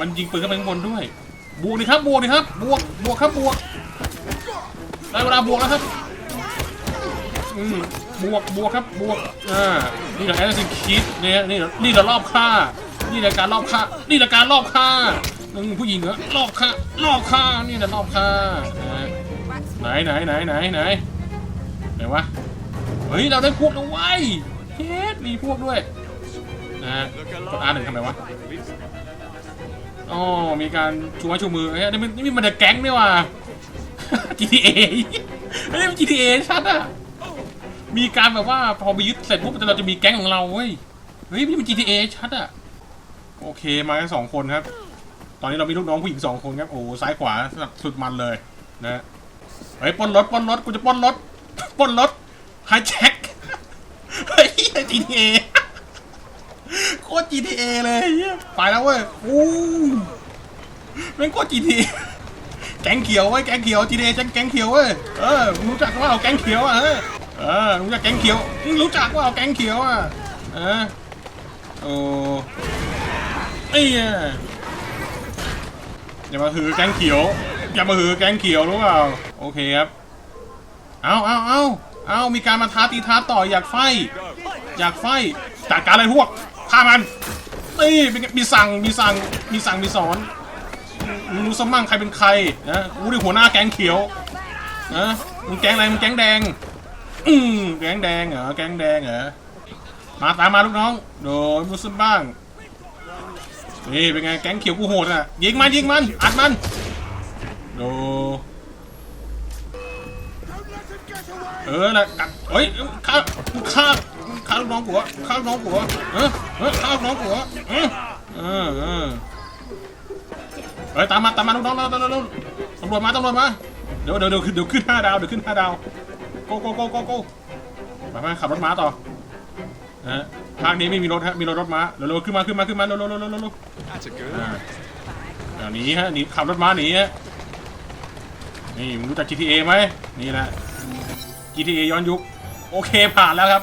มันยิงปืนขึ้นไปข้างบนด้วย บวกดิครับ บวกดิครับ บวก บวกครับ บวกได้เวลาบวกแล้วครับ อืมบวก บวกครับ บวก อ่า นี่แหละแอสซิคิดเนี่ยนี่แหละนี่แหละรอบฆ่า นี่แหละการรอบฆ่า นี่แหละการรอบฆ่าอืมผู้หญิงเหรอรอบฆ่ารอบฆ่า นี่แหละรอบฆ่า ไหนไหนไหนไหนไหนไหนวะ เฮ้ย เราได้พวกแล้วเว้ยเฮ็ดมีพวกด้วยนะฮะกดอาร์หนึ่งทำไมวะ อ๋อมีการชูไม้ชูมือเอ้ยนี่มันนี่มันเดอะแก๊งนี่ว่ะ GTA เฮ้ยมัน GTA ชัดอะ มีการแบบว่าพอไปยึดเสร็จปุ๊บเราจะมีแก๊งของเราเว้ย เฮ้ยนี่มัน GTA ชัดอะ โอเคมาแค่สองคนครับ ตอนนี้เรามีลูกน้องผู้หญิงสองคนครับ โอ้ซ้ายขวาสุดมันเลยนะเฮ้ยปล้นรถปล้นรถกูจะปล้นรถปล้นรถไฮแจ็คเฮ้ย GTA โคตร GTA เลยไปแล้วเว้ยอู้แม่งโคตร GTA แกงเขียวเว้ยแกงเขียว GTA แก๊งแกงเขียวเว้ยเออรู้จักว่าเอาแกงเขียวอะเออรู้จักแกงเขียวรู้จักว่าเอาแกงเขียวอะเออโอ้ไอ้เนี่ยอย่ามาหือแกงเขียวอย่ามาหือแกงเขียวรู้เปล่าโอเคครับเอาเอาเอาเอามีการมาท้าตีท้าต่ออยากไฟ อยากไฟจัดการอะไรพวก ฆ่ามันนี่มีสั่งมีสั่งมีสั่งมีสอนมึงรู้สมั่งใครเป็นใครนะรู้ดิหัวหน้าแก๊งเขียวนะมึงแก๊งอะไรมึงแก๊งแดง อืมแก๊งแดงเหรอแก๊งแดงเหรอมาตามมาลูกน้องโดนมุสบ้างนี่เป็นไงแก๊งเขียวกูโหดอะยิงมันยิงมันอัดมันโดเออนะกัดเฮ้ยฆ่าฆ่าาลูกน้องกูวะฆ่าลูกน้องกูวะเออเออฆ่าลูกน้องกูวะเออเออเออเฮ้ยตามมาตามมาลูกน้องเราเราเราตำรวจมาตำรวจมาเดี๋ยวเดี๋ยวเดี๋ยวขึ้นเดี๋ยวขึ้นห้าดาวเดี๋ยวขึ้นห้าดาวโกโกโกโกโกไปไปขับรถม้าต่อนะฮะภาคนี้ไม่มีรถฮะมีรถรถม้าเร็วๆขึ้นมาขึ้นมาขึ้นมาเร็วๆเร็วๆเร็วๆเร็ว That's a good ๆอ่าเดี๋ยวหนีฮะหนีขับรถม้าหนีฮะนี่มึงรู้จัก GTA ไหมนี่แหละ GTA ย้อนยุค โอเคผ่านแล้วครับ